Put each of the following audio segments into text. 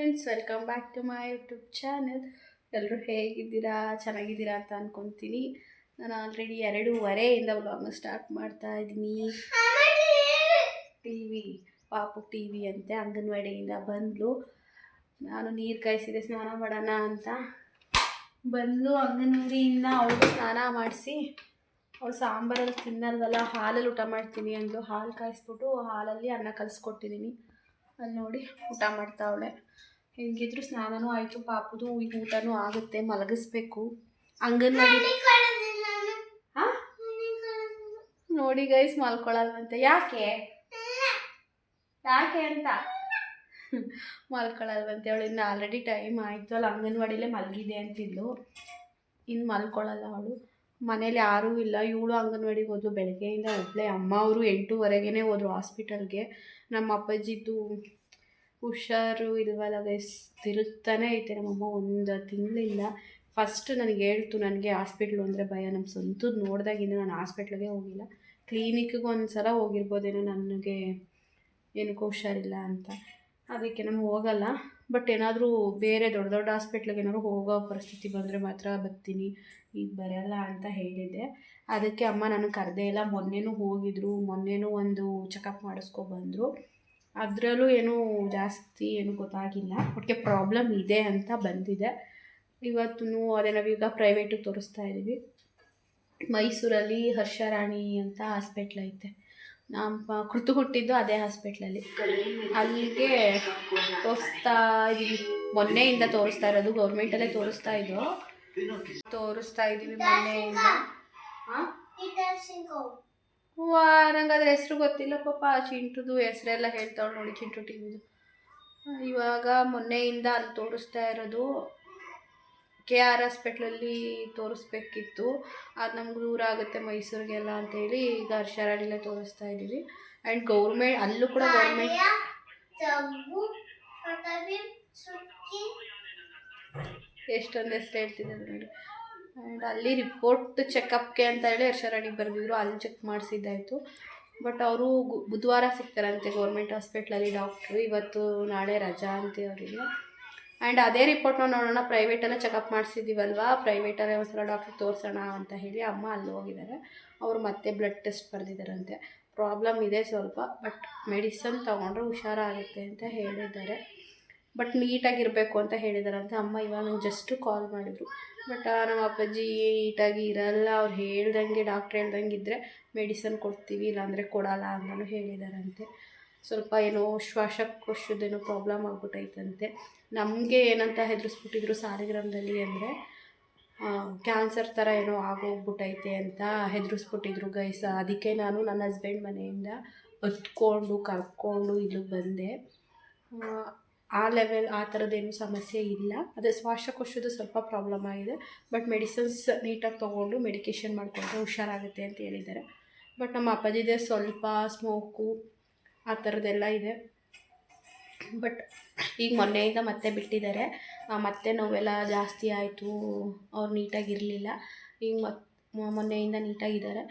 Friends welcome back to my YouTube channel ಎಲ್ಲರೂ ಹೇಗಿದ್ದೀರಾ? ಚೆನ್ನಾಗಿದ್ದೀರಾ ಅಂತ ಅಂದ್ಕೊತೀನಿ ನಾನು ಆಲ್ರೆಡಿ ಎರಡೂವರೆಯಿಂದ ವ್ಲಾಗ್ನ ಸ್ಟಾರ್ಟ್ ಮಾಡ್ತಾ ಇದ್ದೀನಿ. ಟಿ ವಿ ಪಾಪು ಟಿ ವಿ ಅಂತೆ ಅಂಗನವಾಡಿಯಿಂದ ಬಂದಳು ನಾನು ನೀರು ಕಾಯಿಸಿದೆ, ಸ್ನಾನ ಮಾಡೋಣ ಅಂತ. ಬಂದಳು ಅಂಗನವಾಡಿಯಿಂದ ಅವಳು ಸ್ನಾನ ಮಾಡಿಸಿ, ಅವಳು ಸಾಂಬಾರಲ್ಲಿ ತಿನ್ನಲ್ವಲ್ಲ, ಹಾಲಲ್ಲಿ ಊಟ ಮಾಡ್ತೀನಿ ಅಂದಳು ಹಾಲು ಕಾಯಿಸ್ಬಿಟ್ಟು ಹಾಲಲ್ಲಿ ಅನ್ನ ಕಲಿಸ್ಕೊಟ್ಟಿದ್ದೀನಿ. ಅಲ್ಲಿ ನೋಡಿ ಊಟ ಮಾಡ್ತಾವಳೆ. ಹೆಂಗಿದ್ರು ಸ್ನಾನನೂ ಆಯಿತು ಪಾಪದು ಈಗ ಊಟನೂ ಆಗುತ್ತೆ ಮಲಗಿಸ್ಬೇಕು. ಅಂಗನವಾಡಿ ಹಾಂ? ನೋಡಿ ಗೈಸ್ ಮಲ್ಕೊಳ್ಳಲ್ವಂತೆ ಯಾಕೆ? ಯಾಕೆ ಅಂತ? ಮಲ್ಕೊಳ್ಳಲ್ವಂತೆ ಅವಳು ಇನ್ನು ಆಲ್ರೆಡಿ ಟೈಮ್ ಆಯಿತು. ಅಲ್ಲಿ ಅಂಗನವಾಡಿಲೇ ಮಲಗಿದೆ ಅಂತಿದ್ಲು. ಇನ್ನು ಮಲ್ಕೊಳ್ಳಲ್ಲ ಅವಳು. ಮನೇಲಿ ಯಾರೂ ಇಲ್ಲ. ಇವಳು ಅಂಗನವಾಡಿಗೆ ಹೋದ್ರು ಬೆಳಗ್ಗೆಯಿಂದ ಒಬ್ಬಳೆ ಅಮ್ಮ ಅವರು ಎಂಟೂವರೆಗೇ ಹೋದ್ರು ಹಾಸ್ಪಿಟಲ್ಗೆ ನಮ್ಮ ಅಪ್ಪಾಜಿದು ಹುಷಾರು ಇಲ್ವಲ್ಲ ಗೈಸ್ ತಿರುಗ್ತಾನೆ ಐತೆ ನಮ್ಮಮ್ಮ ಒಂದು ತಿಂಗಳಿಲ್ಲ ಫಸ್ಟ್ ನನಗೆ ಹೇಳ್ತು, ನನಗೆ ಹಾಸ್ಪಿಟ್ಲು ಅಂದರೆ ಭಯ. ನಮ್ಮ ಸ್ವಂತದ್ದು ನೋಡಿದಾಗಿಂದ ನಾನು ಹಾಸ್ಪಿಟ್ಲಿಗೆ ಹೋಗಿಲ್ಲ. ಕ್ಲಿನಿಕ್ಗೆ ಒಂದು ಸಲ ಹೋಗಿರ್ಬೋದೇನೋ ನನಗೆ. ಏನಕ್ಕೂ ಹುಷಾರಿಲ್ಲ ಅಂತ. ಅದಕ್ಕೆ ನಾನು ಹೋಗಲ್ಲ. ಬಟ್ ಏನಾದರೂ ಬೇರೆ ದೊಡ್ಡ ದೊಡ್ಡ ಹಾಸ್ಪಿಟ್ಲಿಗೆ ಏನಾದ್ರು ಹೋಗೋ ಪರಿಸ್ಥಿತಿ ಬಂದರೆ ಮಾತ್ರ ಬರ್ತೀನಿ. ಈಗ ಬರಲ್ಲ ಅಂತ ಹೇಳಿದ್ದೆ. ಅದಕ್ಕೆ ಅಮ್ಮ ನಾನು ಕರೆದೇ ಇಲ್ಲ. ಮೊನ್ನೆನೂ ಹೋಗಿದ್ರು. ಮೊನ್ನೆನೂ ಒಂದು ಚೆಕಪ್ ಮಾಡಿಸ್ಕೊ ಬಂದರು. ಅದರಲ್ಲೂ ಏನೂ ಜಾಸ್ತಿ ಏನು ಗೊತ್ತಾಗಿಲ್ಲ. ಒಟ್ಟಿಗೆ ಪ್ರಾಬ್ಲಮ್ ಇದೆ ಅಂತ ಬಂದಿದೆ. ಇವತ್ತು ಅದೇ ನಾವೀಗ ಪ್ರೈವೇಟಿಗೆ ತೋರಿಸ್ತಾ ಇದ್ದೀವಿ. ಮೈಸೂರಲ್ಲಿ ಹರ್ಷರಾಣಿ ಅಂತ ಹಾಸ್ಪಿಟ್ಲ್ ಐತೆ. ನಮ್ಮ ಕೃತು ಹುಟ್ಟಿದ್ದು ಅದೇ ಹಾಸ್ಪಿಟ್ಲಲ್ಲಿ ಅಲ್ಲಿಗೆ ತೋರಿಸ್ತಾ ಇದ್ದೀವಿ. ಮೊನ್ನೆಯಿಂದ ತೋರಿಸ್ತಾ ಇರೋದು ಗೌರ್ಮೆಂಟಲ್ಲೇ ತೋರಿಸ್ತಾ ಇದ್ದೋ ತೋರಿಸ್ತಾ ಇದ್ದೀವಿ ಮೊನ್ನೆಯಿಂದ. ನಂಗೆ ಅದ್ರ ಹೆಸ್ರು ಗೊತ್ತಿಲ್ಲ ಪಾಪ ಚಿಂಟುದು ಹೆಸರೆಲ್ಲ ಹೇಳ್ತಾವಳು ನೋಡಿ ಚಿಂಟು ಟಿವಿದು. ಇವಾಗ ಮೊನ್ನೆಯಿಂದ ಅಲ್ಲಿ ತೋರಿಸ್ತಾ ಇರೋದು ಕೆ ಆರ್ ಹಾಸ್ಪಿಟ್ಲಲ್ಲಿ ತೋರಿಸ್ಬೇಕಿತ್ತು. ಅದು ನಮ್ಗೆ ದೂರ ಆಗುತ್ತೆ ಮೈಸೂರಿಗೆಲ್ಲ ಅಂತೇಳಿ ಈಗ ಹರ್ಷರಾಡಿಲೇ ತೋರಿಸ್ತಾ ಇದ್ದೀವಿ. ಆ್ಯಂಡ್ ಗೌರ್ಮೆಂಟ್ ಅಲ್ಲೂ ಕೂಡ ಗೌರ್ಮೆಂಟ್ ಎಷ್ಟೊಂದು ಹೆಸರು ಹೇಳ್ತಿದ್ದಾರೆ ನೋಡಿ. ಆ್ಯಂಡ್ ಅಲ್ಲಿ ರಿಪೋರ್ಟ್ ಚೆಕಪ್ಗೆ ಅಂತ ಹೇಳಿ ಯಶರಾಣಿಗೆ ಬರೆದಿದ್ರು. ಅಲ್ಲಿ ಚೆಕ್ ಮಾಡಿಸಿದ್ದಾಯಿತು. ಬಟ್ ಅವರು ಬುಧವಾರ ಸಿಗ್ತಾರಂತೆ ಗೌರ್ಮೆಂಟ್ ಹಾಸ್ಪಿಟ್ಲಲ್ಲಿ ಡಾಕ್ಟ್ರು ಇವತ್ತು ನಾಳೆ ರಜಾ ಅಂತೆ ಅವರಿಗೆ. ಆ್ಯಂಡ್ ಅದೇ ರಿಪೋರ್ಟ್ನ ನೋಡೋಣ. ಪ್ರೈವೇಟಲ್ಲೇ ಚೆಕಪ್ ಮಾಡಿಸಿದ್ದೀವಲ್ವಾ ಪ್ರೈವೇಟಲ್ಲೇ ಒಂದ್ಸಲ ಡಾಕ್ಟ್ರಿಗೆ ತೋರಿಸೋಣ ಅಂತ ಹೇಳಿ ಅಮ್ಮ ಅಲ್ಲಿ ಹೋಗಿದ್ದಾರೆ. ಅವರು ಮತ್ತೆ ಬ್ಲಡ್ ಟೆಸ್ಟ್ ಬರೆದಿದ್ದಾರಂತೆ. ಪ್ರಾಬ್ಲಮ್ ಇದೆ ಸ್ವಲ್ಪ ಬಟ್ ಮೆಡಿಸನ್ ತೊಗೊಂಡ್ರೆ ಹುಷಾರಾಗುತ್ತೆ ಅಂತ ಹೇಳಿದ್ದಾರೆ. ಬಟ್ ನೀಟಾಗಿರಬೇಕು ಅಂತ ಹೇಳಿದಾರಂತೆ. ಅಮ್ಮ ಇವಾಗ ನಂಗೆ ಜಸ್ಟು ಕಾಲ್ ಮಾಡಿದರು. ಬಟ್ ನಮ್ಮ ಅಪ್ಪಾಜಿ ನೀಟಾಗಿ ಇರಲ್ಲ. ಅವ್ರು ಹೇಳ್ದಂಗೆ ಡಾಕ್ಟ್ರ್ ಹೇಳ್ದಂಗೆ ಇದ್ದರೆ ಮೆಡಿಸನ್ ಕೊಡ್ತೀವಿ, ಇಲ್ಲಾಂದರೆ ಕೊಡಲ್ಲ ಅಂತಲೂ ಹೇಳಿದಾರಂತೆ. ಸ್ವಲ್ಪ ಏನೋ ಶ್ವಾಸಕೋಶದೇನೋ ಪ್ರಾಬ್ಲಮ್ ಆಗ್ಬಿಟ್ಟೈತಂತೆ ನಮಗೆ ಏನಂತ ಹೆದರಿಸ್ಬಿಟ್ಟಿದ್ರು ಸಾಲಿಗ್ರಾಮದಲ್ಲಿ ಅಂದರೆ ಕ್ಯಾನ್ಸರ್ ಥರ ಏನೋ ಆಗೋಗ್ಬಿಟ್ಟೈತೆ ಅಂತ ಹೆದರಿಸ್ಬಿಟ್ಟಿದ್ರು ಗೈಸ ಅದಕ್ಕೆ ನಾನು ನನ್ನ ಹಸ್ಬೆಂಡ್ ಮನೆಯಿಂದ ಹತ್ಕೊಂಡು, ಕರ್ಕೊಂಡು ಇಲ್ಲಿಗೆ ಬಂದೆ. ಆ ಲೆವೆಲ್ ಆ ಥರದ್ದೇನು ಸಮಸ್ಯೆ ಇಲ್ಲ. ಅದೇ ಶ್ವಾಸಕೋಶದ ಸ್ವಲ್ಪ ಪ್ರಾಬ್ಲಮ್ ಆಗಿದೆ. ಬಟ್ ಮೆಡಿಸಿನ್ಸ್ ನೀಟಾಗಿ ತೊಗೊಂಡು ಮೆಡಿಕೇಷನ್ ಮಾಡಿಕೊಂಡ್ರೆ ಹುಷಾರಾಗುತ್ತೆ ಅಂತ ಹೇಳಿದ್ದಾರೆ. ಬಟ್ ನಮ್ಮ ಅಪ್ಪಾಜಿದೆ ಸ್ವಲ್ಪ ಸ್ಮೋಕು ಆ ಥರದ್ದೆಲ್ಲ ಇದೆ. ಬಟ್ ಈಗ ಮೊನ್ನೆಯಿಂದ ಮತ್ತೆ ಬಿಟ್ಟಿದ್ದಾರೆ. ಮತ್ತೆ ನೋವೆಲ್ಲ ಜಾಸ್ತಿ ಆಯಿತು. ಅವ್ರು ನೀಟಾಗಿರಲಿಲ್ಲ ಈಗ ಮತ್ತೆ ಮೊನ್ನೆಯಿಂದ ನೀಟಾಗಿದ್ದಾರೆ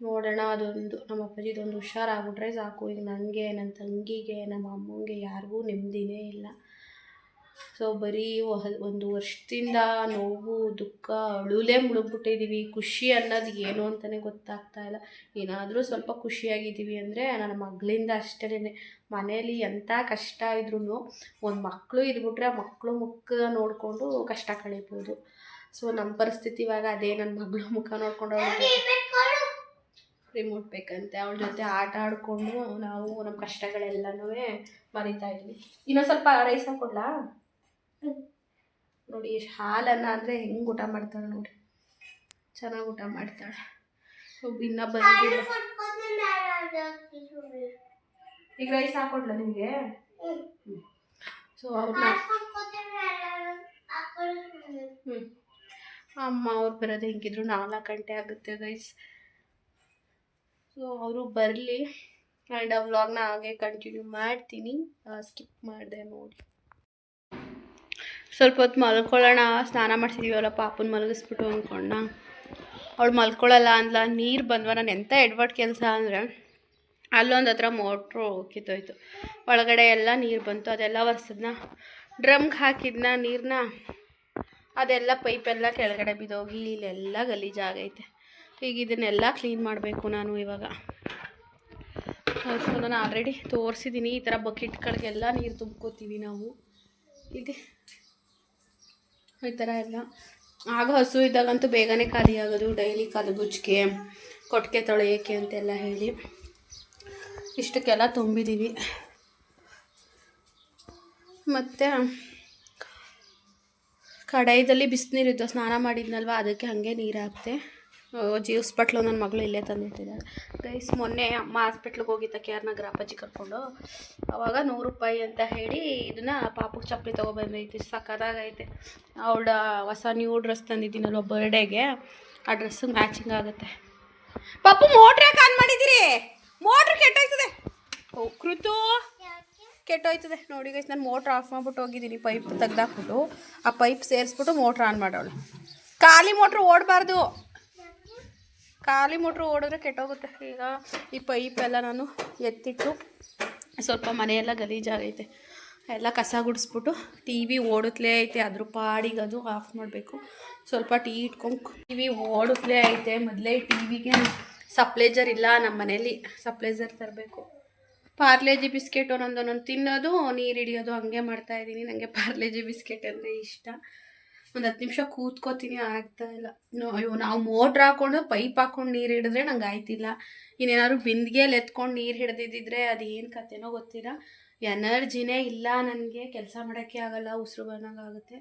ನೋಡೋಣ, ಅದೊಂದು ನಮ್ಮ ಅಪ್ಪಾಜಿದೊಂದು ಹುಷಾರಾಗ್ಬಿಟ್ರೆ ಸಾಕು. ಈಗ ನನಗೆ ನನ್ನ ತಂಗಿಗೆ, ನಮ್ಮ ಅಮ್ಮಂಗೆ ಯಾರಿಗೂ ನೆಮ್ಮದಿನೇ ಇಲ್ಲ. ಸೊ ಬರೀ ಒಂದು ವರ್ಷದಿಂದ ನೋವು, ದುಃಖ, ಅಳುಲೇ ಮುಳುಗ್ಬಿಟ್ಟಿದ್ದೀವಿ ಖುಷಿ ಅನ್ನೋದು ಏನು ಅಂತಲೇ ಗೊತ್ತಾಗ್ತಾ ಇಲ್ಲ. ಏನಾದರೂ ಸ್ವಲ್ಪ ಖುಷಿಯಾಗಿದ್ದೀವಿ ಅಂದರೆ ನನ್ನ ಮಗಳಿಂದ ಅಷ್ಟೇ ಮನೇಲಿ ಎಂಥ ಕಷ್ಟ ಇದ್ರೂ ಒಂದು ಮಕ್ಕಳು ಇದ್ಬಿಟ್ರೆ ಆ ಮಕ್ಕಳು ಮುಖ ನೋಡಿಕೊಂಡು ಕಷ್ಟ ಕಳೀಬೋದು. ಸೊ ನಮ್ಮ ಪರಿಸ್ಥಿತಿ ಇವಾಗ ಅದೇ. ನನ್ನ ಮಗಳು ಮುಖ ನೋಡ್ಕೊಂಡು ರಿಮೋಟ್ ಬೇಕಂತೆ. ಅವಳ ಜೊತೆ ಆಟ ಆಡಿಕೊಂಡು ನಾವು ನಮ್ಮ ಕಷ್ಟಗಳೆಲ್ಲನೂ ಮರಿತಾ ಇದ್ವಿ. ಇನ್ನೊಂದು ಸ್ವಲ್ಪ ರೈಸ್ ಹಾಕ್ಕೊಡ್ಲಾ ನೋಡಿ ಎಷ್ಟು ಹಾಲನ್ನು ಅಂದರೆ ಹೆಂಗೆ ಊಟ ಮಾಡ್ತಾಳೆ ನೋಡಿ. ಚೆನ್ನಾಗಿ ಊಟ ಮಾಡ್ತಾಳೆ. ಇನ್ನೂ ಬಂದಿಲ್ಲ. ಈಗ ರೈಸ್ ಹಾಕೊಡ್ಲ ನಿಮಗೆ? ಸೊ ಅವ್ರನ್ನ ಹ್ಞೂ ಅಮ್ಮ, ಅವ್ರು ಬರೋದು ಹೆಂಗಿದ್ರು ನಾಲ್ಕು ಗಂಟೆ ಆಗುತ್ತೆ ಗೈಸ್ ಸೊ ಅವರು ಬರಲಿ ಆ್ಯಂಡ್ ಆ ವ್ಲಾಗ್ನ ಹಾಗೆ ಕಂಟಿನ್ಯೂ ಮಾಡ್ತೀನಿ. ಸ್ಕಿಪ್ ಮಾಡಿದೆ ನೋಡಿ. ಸ್ವಲ್ಪ ಹೊತ್ತು ಮಲ್ಕೊಳ್ಳೋಣ. ಸ್ನಾನ ಮಾಡ್ತಿದ್ದೀವಲ್ಲ ಪಾಪನ ಮಲಗಿಸ್ಬಿಟ್ಟು ಅಂದ್ಕೊಂಡ. ಅವಳು ಮಲ್ಕೊಳ್ಳಲ್ಲ ಅಂದ್ಲ. ನೀರು ಬಂದ್ವ. ನಾನು ಎಂಥ ಎಡ್ವರ್ಡ್ ಕೆಲಸ ಅಂದರೆ, ಅಲ್ಲೊಂದು ಹತ್ರ ಮೋಟ್ರು ಕಿತ್ತೋಯ್ತು. ಒಳಗಡೆ ಎಲ್ಲ ನೀರು ಬಂತು. ಅದೆಲ್ಲ ಒರೆಸಿದ್ನ. ಡ್ರಮ್ಗೆ ಹಾಕಿದ್ನ ನೀರನ್ನ ಅದೆಲ್ಲ ಪೈಪೆಲ್ಲ ಕೆಳಗಡೆ ಬಿದ್ದೋಗಿ, ಇಲ್ಲೆಲ್ಲ ಗಲೀಜಾಗೈತೆ. ಈಗ ಇದನ್ನೆಲ್ಲ ಕ್ಲೀನ್ ಮಾಡಬೇಕು ನಾನು ಇವಾಗ. ಸೊ ನಾನು ಆಲ್ರೆಡಿ ತೋರಿಸಿದ್ದೀನಿ ಈ ಥರ ಬಕೆಟ್ಗಳಿಗೆಲ್ಲ ನೀರು ತುಂಬ್ಕೋತೀವಿ ನಾವು. ಇದೆ. ಈ ಥರ ಎಲ್ಲ. ಆಗ ಹಸು ಇದ್ದಾಗಂತೂ ಬೇಗನೆ ಖಾಲಿ ಆಗೋದು. ಡೈಲಿ ಕಲಗುಜ್ಜಿಗೆ ಕೊಟ್ಟಿಗೆ ತೊಳೆಯೋಕ್ಕೆ ಅಂತೆಲ್ಲ ಹೇಳಿ. ಇಷ್ಟಕ್ಕೆಲ್ಲ ತುಂಬಿದ್ದೀವಿ ಮತ್ತು ಕಡಾಯಿದಲ್ಲಿ ಬಿಸಿನೀರಿದ್ದು ಸ್ನಾನ ಮಾಡಿದ್ನಲ್ವ? ಅದಕ್ಕೆ ಹಾಗೆ ನೀರು ಹಾಕ್ತೆ ಜೀವ್ಸ್ ಬಟ್ಲು ನನ್ನ ಮಗಳು ಇಲ್ಲೇ ತಂದಿಟ್ಟಿದ್ದಾಳೆ ಗೈಸ್, ಮೊನ್ನೆ ಅಮ್ಮ ಹಾಸ್ಪಿಟ್ಲಿಗೆ ಹೋಗಿದ್ದ ಕೆ ಆರ್ ನಗರ ಅಪ್ಪಾಜಿ ಕರ್ಕೊಂಡು. ಅವಾಗ ನೂರು ರೂಪಾಯಿ ಅಂತ ಹೇಳಿ ಇದನ್ನು ಪಾಪಕ್ಕೆ ಚಪ್ಪಲಿ ತೊಗೊಬಂದೈತಿ ಸಕ್ಕತ್ತಾಗೈತೆ ಅವಳ ಹೊಸ ನ್ಯೂ ಡ್ರೆಸ್ ತಂದಿದ್ದೀನಲ್ವ ಬರ್ಡೇಗೆ ಆ ಡ್ರೆಸ್ಸು ಮ್ಯಾಚಿಂಗ್ ಆಗುತ್ತೆ. ಪಾಪು ಮೋಟ್ರ್ ಯಾಕೆ ಆನ್ ಮಾಡಿದ್ದೀರಿ ಮೋಟ್ರ್ ಕೆಟ್ಟೋಯ್ತದೆ. ಓ, ಕೃತು! ಕೆಟ್ಟೋಯ್ತದೆ. ನೋಡಿ ಗೈಸ್, ನಾನು ಮೋಟ್ರ್ ಆಫ್ ಮಾಡಿಬಿಟ್ಟು ಹೋಗಿದ್ದೀನಿ ಪೈಪ್ ತೆಗ್ದಾಕ್ಬಿಟ್ಟು. ಆ ಪೈಪ್ ಸೇರಿಸ್ಬಿಟ್ಟು ಮೋಟ್ರ್ ಆನ್ ಮಾಡೋಳು. ಖಾಲಿ ಮೋಟ್ರ್ ಓಡಬಾರ್ದು. ಖಾಲಿ ಮೋಟ್ರ್ ಓಡಿದ್ರೆ ಕೆಟ್ಟೋಗುತ್ತೆ. ಈಗ ಈ ಪೈಪ್ ಎಲ್ಲ ನಾನು ಎತ್ತಿಟ್ಟು ಸ್ವಲ್ಪ ಮನೆಯೆಲ್ಲ ಗಲೀಜಾಗೈತೆ ಎಲ್ಲ ಕಸ ಗುಡಿಸ್ಬಿಟ್ಟು ಟಿ ವಿ ಓಡುತ್ತಲೇ ಐತೆ. ಅದ್ರ ಪಾಡಿಗೆ ಅದು ಆಫ್ ಮಾಡಬೇಕು. ಸ್ವಲ್ಪ ಟೀ ಇಟ್ಕೊಂಡು ಟಿ ವಿ ಓಡುತ್ತಲೇ ಐತೆ. ಮೊದಲೇ ಟಿ ವಿಗೆ ಸಪ್ಲೇಜರ್ ಇಲ್ಲ ನಮ್ಮ ಮನೇಲಿ ಸಪ್ಲೇಜರ್ ತರಬೇಕು. ಪಾರ್ಲೇಜಿ ಬಿಸ್ಕೆಟ್ ಒಂದೊಂದು ಒಂದೊಂದು ತಿನ್ನೋದು, ನೀರು ಹಿಡಿಯೋದು ಹಂಗೆ ಮಾಡ್ತಾ ಇದ್ದೀನಿ. ನನಗೆ ಪಾರ್ಲೇಜಿ ಬಿಸ್ಕೆಟ್ ಅಂದರೆ ಇಷ್ಟ. ಒಂದು ಹತ್ತು ನಿಮಿಷ ಕೂತ್ಕೋತೀನಿ ಆಗ್ತಾ ಇಲ್ಲ. ಅಯ್ಯೋ, ನಾವು ಮೋಟ್ರ್ ಹಾಕೊಂಡು ಪೈಪ್ ಹಾಕೊಂಡು ನೀರು ಹಿಡಿದ್ರೆ ನಂಗೆ ಆಯ್ತಿಲ್ಲ. ಇನ್ನೇನಾದ್ರು ಬಿಂದಿಗೆಯಲ್ಲಿ ಎತ್ಕೊಂಡು ನೀರು ಹಿಡ್ದಿದ್ದಿದ್ರೆ ಅದು ಏನು ಕತೆನೋ ಗೊತ್ತಿಲ್ಲ. ಎನರ್ಜಿನೇ ಇಲ್ಲ ನನಗೆ, ಕೆಲಸ ಮಾಡೋಕ್ಕೆ ಆಗಲ್ಲ, ಉಸಿರು ಬಂದಂಗಾಗುತ್ತೆ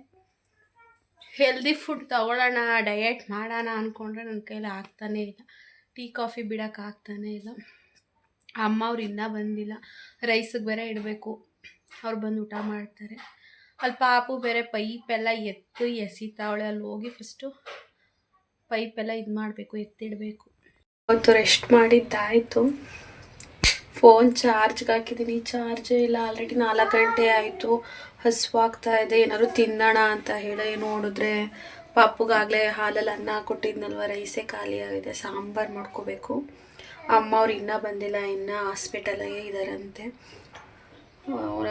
ಹೆಲ್ದಿ ಫುಡ್ ತಗೊಳ್ಳೋಣ ಡಯಟ್ ಮಾಡೋಣ ಅಂದ್ಕೊಂಡ್ರೆ ನನ್ನ ಕೈಲಿ ಆಗ್ತಾನೇ ಇಲ್ಲ. ಟೀ ಕಾಫಿ ಬಿಡೋಕೆ ಆಗ್ತಾನೇ ಇಲ್ಲ. ಅಮ್ಮ ಅವ್ರು ಇನ್ನೂ ಬಂದಿಲ್ಲ. ರೈಸಿಗೆ ಬೇರೆ ಇಡಬೇಕು. ಅವ್ರು ಬಂದು ಊಟ ಮಾಡ್ತಾರೆ. ಅಲ್ಲಿ ಪಾಪು ಬೇರೆ ಪೈಪೆಲ್ಲ ಎತ್ತು ಎಸಿತಾವಳೆ ಅಲ್ಲಿ ಹೋಗಿ ಫಸ್ಟು ಪೈಪೆಲ್ಲ ಇದು ಮಾಡಬೇಕು, ಎತ್ತಿಡಬೇಕು. ಅವತ್ತು ರೆಸ್ಟ್ ಮಾಡಿದ್ದಾಯಿತು. ಫೋನ್ ಚಾರ್ಜ್ಗೆ ಹಾಕಿದ್ದೀನಿ ಚಾರ್ಜೇ ಇಲ್ಲ. ಆಲ್ರೆಡಿ ನಾಲ್ಕು ಗಂಟೆ ಆಯಿತು. ಹಸುವಾಗ್ತಾ ಇದೆ. ಏನಾದ್ರು ತಿನ್ನೋಣ ಅಂತ ಹೇಳಿ ನೋಡಿದ್ರೆ ಪಾಪುಗಾಗಲೇ ಹಾಲಲ್ಲಿ ಅನ್ನ ಕೊಟ್ಟಿದ್ನಲ್ವ, ರೈಸೇ ಖಾಲಿ ಆಗಿದೆ, ಸಾಂಬಾರು ಮಾಡ್ಕೋಬೇಕು. ಅಮ್ಮ ಅವ್ರು ಇನ್ನೂ ಬಂದಿಲ್ಲ, ಇನ್ನೂ ಹಾಸ್ಪಿಟಲಾಗೆ ಇದ್ದಾರಂತೆ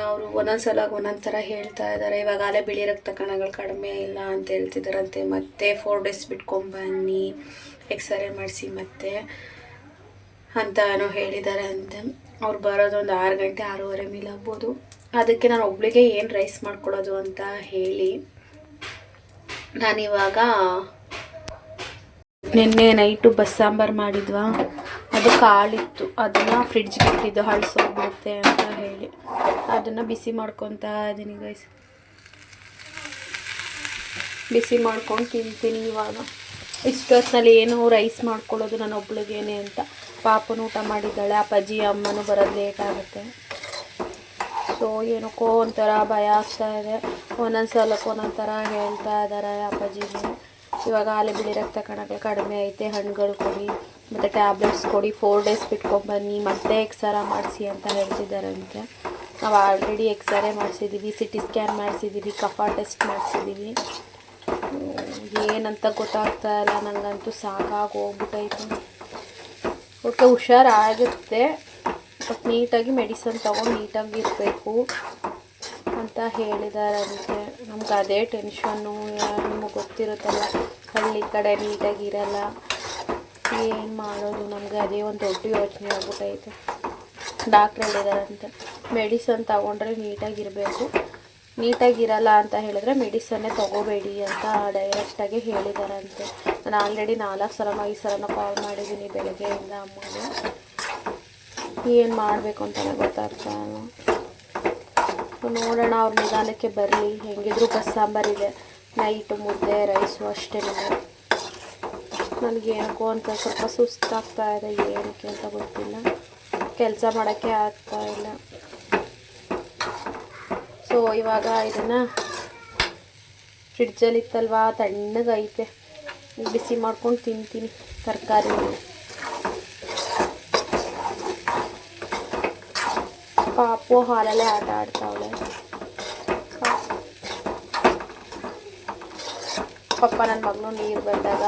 ಅವರು ಒಂದೊಂದು ಸಲ ಒಂದೊಂದು ಥರ ಹೇಳ್ತಾ ಇದ್ದಾರೆ. ಅಲೆ ಬಿಳಿ ರಕ್ತ ಕಣಗಳು ಕಡಿಮೆ ಇಲ್ಲ ಅಂತ ಹೇಳ್ತಿದ್ದಾರಂತೆ. ಮತ್ತೆ ಫೋರ್ ಡೇಸ್ ಬಿಟ್ಕೊಂಬನ್ನಿ ಎಕ್ಸ್ರೇ ಮಾಡಿಸಿ ಮತ್ತೆ ಅಂತ ಏನೋ ಹೇಳಿದ್ದಾರೆ ಅಂತೆ. ಅವ್ರು ಬರೋದೊಂದು ಆರು ಗಂಟೆ, ಆರೂವರೆ ಮೇಲೆ ಆಗ್ಬೋದು. ಅದಕ್ಕೆ ನಾನು ಒಬ್ಳಿಗೆ ಏನು ರೈಸ್ ಮಾಡ್ಕೊಡೋದು ಅಂತ ಹೇಳಿ, ನಾನಿವಾಗ ನಿನ್ನೆ ನೈಟು ಬಸ್ ಸಾಂಬಾರು ಮಾಡಿದ್ವಾ? ಅದು ಕಾಳಿತ್ತು. ಅದನ್ನು ಫ್ರಿಡ್ಜ್ಗೆ ಇಟ್ಟಿದ್ದು ಹಳಸೋಗ್ಬಿಡುತ್ತೆ ಅಂತ ಹೇಳಿ. ಅದನ್ನು ಬಿಸಿ ಮಾಡ್ಕೊತಾ ಇದ್ದೀನಿ ಗೈಸ್ ಬಿಸಿ ಮಾಡ್ಕೊಂಡು ತಿಂತೀನಿ ಇವಾಗ. ಇಷ್ಟೊತ್ತಿನಲ್ಲಿ ಏನು ರೈಸ್ ಮಾಡ್ಕೊಳ್ಳೋದು ನಾನು ಒಬ್ಳಿಗೇನೆ ಅಂತ. ಪಾಪನು ಊಟ ಮಾಡಿದ್ದಾಳೆ. ಅಪ್ಪಾಜಿ, ಅಮ್ಮನೂ ಬರೋದು ಲೇಟ್ ಆಗುತ್ತೆ. ಸೊ ಏನಕ್ಕೋ ಒಂಥರ ಭಯ ಆಗ್ತಾ ಇದೆ. ಒಂದೊಂದು ಸಲಕ್ಕೆ ಒಂದೊಂದು ಥರ ಹೇಳ್ತಾ ಇದ್ದಾರೆ ಅಪ್ಪಾಜಿಗೆ. ಇವಾಗ ಆಲೆ ಬಿಳಿ ರಕ್ತ ಕಣಕ್ಕೆ ಕಡಿಮೆ ಐತೆ, ಹಣ್ಣುಗಳು ಕೊಡಿ, ಮತ್ತು ಟ್ಯಾಬ್ಲೆಟ್ಸ್ ಕೊಡಿ ಫೋರ್ ಡೇಸ್ ಬಿಟ್ಕೊಂಬನ್ನಿ, ಮತ್ತೆ ಎಕ್ಸರ ಮಾಡಿಸಿ ಅಂತ ಹೇಳ್ತಿದ್ದಾರಂತೆ. ನಾವು ಆಲ್ರೆಡಿ ಎಕ್ಸ್ರೇ ಮಾಡಿಸಿದ್ದೀವಿ ಸಿ ಟಿ ಸ್ಕ್ಯಾನ್ ಮಾಡಿಸಿದ್ದೀವಿ ಕಫ ಟೆಸ್ಟ್ ಮಾಡಿಸಿದ್ದೀವಿ ಏನಂತ ಗೊತ್ತಾಗ್ತಾ ಇಲ್ಲ ನನಗಂತೂ ಸಾಕಾಗಿ ಹೋಗ್ಬಿಟ್ಟೈತೆ ಒಟ್ಟು ಹುಷಾರಾಗುತ್ತೆ ಬಟ್ ನೀಟಾಗಿ ಮೆಡಿಸನ್ ತೊಗೊಂಡು ನೀಟಾಗಿ ಇರಬೇಕು. ಅಂತ ಹೇಳಿದಾರಂತೆ. ನಮ್ಗೆ ಅದೇ ಟೆನ್ಷನ್ನು ನಿಮಗೆ ಗೊತ್ತಿರುತ್ತಲ್ಲ, ಹಳ್ಳಿ ಕಡೆ ನೀಟಾಗಿರಲ್ಲ ಏನು ಮಾಡೋದು? ನಮಗೆ ಅದೇ ಒಂದು ದೊಡ್ಡ ಯೋಚನೆ ಆಗ್ಬಿಟ್ಟೈತೆ ಡಾಕ್ಟ್ರ್ ಹೇಳಿದಾರಂತೆ ಮೆಡಿಸನ್ ತಗೊಂಡ್ರೆ ನೀಟಾಗಿರಬೇಕು ನೀಟಾಗಿರಲ್ಲ ಅಂತ ಹೇಳಿದ್ರೆ ಮೆಡಿಸನ್ನೇ ತೊಗೋಬೇಡಿ ಅಂತ ಡೈರೆಕ್ಟಾಗಿ ಹೇಳಿದಾರಂತೆ. ನಾನು ಆಲ್ರೆಡಿ ನಾಲ್ಕು ಸಲ ಐದು ಸಲನ ಕಾಲ್ ಮಾಡಿದ್ದೀನಿ ಬೆಳಗ್ಗೆಯಿಂದ ಅಮ್ಮಗೆ. ಏನು ಮಾಡಬೇಕು ಅಂತಲೇ ಗೊತ್ತಾಗ್ತಾ ನೋಡೋಣ, ಅವ್ರ ನಿಧಾನಕ್ಕೆ ಬರಲಿ. ಹೆಂಗಿದ್ರು ಬಸ್ ಸಾಂಬಾರಿದೆ ನೈಟು ಮುದ್ದೆ, ರೈಸು ಅಷ್ಟೇ ನನಗೆ ಏನಕ್ಕೋ ಅಂತ ಸ್ವಲ್ಪ ಸುಸ್ತಾಗ್ತಾ ಇದೆ. ಏನಕ್ಕೆ ಅಂತ ಗೊತ್ತಿಲ್ಲ. ಕೆಲಸ ಮಾಡೋಕ್ಕೆ ಆಗ್ತಾ ಇಲ್ಲ. ಸೊ ಇವಾಗ ಇದನ್ನು ಫ್ರಿಡ್ಜಲ್ಲಿ ಇತ್ತಲ್ವಾ ತಣ್ಣಗೈತೆ. ಬಿಸಿ ಮಾಡ್ಕೊಂಡು ತಿಂತೀನಿ. ತರಕಾರಿ. ಪಾಪು ಹಾಲಲ್ಲೇ ಆಟ ಆಡ್ತಾವಳೆ. ಪಪ್ಪ ನನ್ನ ಮಗಳು ನೀರು ಬಂದಾಗ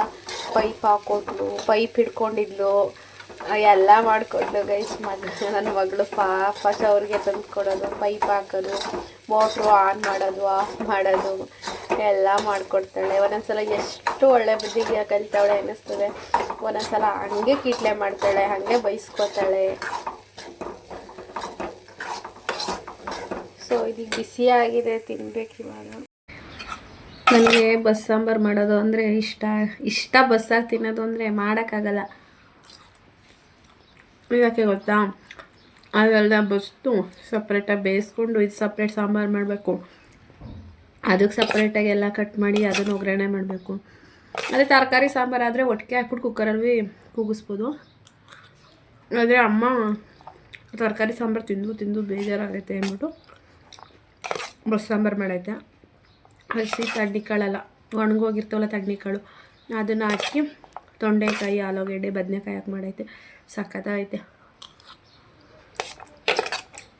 ಪೈಪ್ ಹಾಕೊಟ್ಲು, ಪೈಪ್ ಹಿಡ್ಕೊಂಡಿದ್ಲು, ಎಲ್ಲ ಮಾಡಿಕೊಟ್ಲು ಗೈಸ್ ಮಗ ನನ್ನ ಮಗಳು ಪಾಪ ಅವ್ರಿಗೆ ತಂದು ಕೊಡೋದು, ಪೈಪ್ ಹಾಕೋದು ಮೋಟ್ರು ಆನ್ ಮಾಡೋದು ಆಫ್ ಮಾಡೋದು, ಎಲ್ಲ ಮಾಡಿಕೊಡ್ತಾಳೆ. ಒಂದೊಂದ್ಸಲ ಎಷ್ಟು ಒಳ್ಳೆ ಬುದ್ಧಿಗೆ ಕಲಿತಾವಳೆ ಅನ್ನಿಸ್ತದೆ. ಒಂದೊಂದ್ಸಲ ಹಂಗೆ ಕೀಟ್ಲೆ ಮಾಡ್ತಾಳೆ, ಹಾಗೆ ಬೈಸ್ಕೊತಾಳೆ. ಸೊ ಇದು ಬಿಸಿಯಾಗಿದೆ ತಿನ್ಬೇಕು ಇವಾಗ. ನನಗೆ ಬಸ್ ಸಾಂಬಾರು ಮಾಡೋದು ಅಂದರೆ ಇಷ್ಟ. ಇಷ್ಟ ಬಸ್ಸಾಗಿ ತಿನ್ನೋದು ಅಂದರೆ ಮಾಡೋಕ್ಕಾಗಲ್ಲ. ಯಾಕೆ ಗೊತ್ತಾ? ಅದೆಲ್ಲ ಬಸ್ತು ಸಪ್ರೇಟಾಗಿ ಬೇಯಿಸ್ಕೊಂಡು ಇದು ಸಪ್ರೇಟ್ ಸಾಂಬಾರು ಮಾಡಬೇಕು. ಅದಕ್ಕೆ ಸಪ್ರೇಟಾಗಿ ಎಲ್ಲ ಕಟ್ ಮಾಡಿ ಅದನ್ನು ಒಗ್ಗರಣೆ ಮಾಡಬೇಕು. ಅದೇ ತರಕಾರಿ ಸಾಂಬಾರು ಆದರೆ ಒಟ್ಟಿಗೆ ಹಾಕ್ಬಿಟ್ಟು ಕುಕ್ಕರಲ್ಲಿ ಕೂಗಿಸ್ಬೋದು. ಆದರೆ ಅಮ್ಮ ತರಕಾರಿ ಸಾಂಬಾರು ತಿಂದು ತಿಂದು ಬೇಜಾರಾಗುತ್ತೆ ಅಂದ್ಬಿಟ್ಟು ಬಸ್ ಸಾಂಬಾರು ಮಾಡೈತೆ ಹಸಿ ತಡ್ನಿಕಾಳೆಲ್ಲ ಒಣಗೋಗಿರ್ತವಲ್ಲ ತಡ್ನಿಕಾಳು ಅದನ್ನು ಹಾಕಿ ತೊಂಡೆಕಾಯಿ, ಆಲೂಗಡ್ಡೆ, ಬದನೆಕಾಯಿ ಹಾಕಿ ಮಾಡೈತೆ. ಸಖತ್ತಾಗೈತೆ.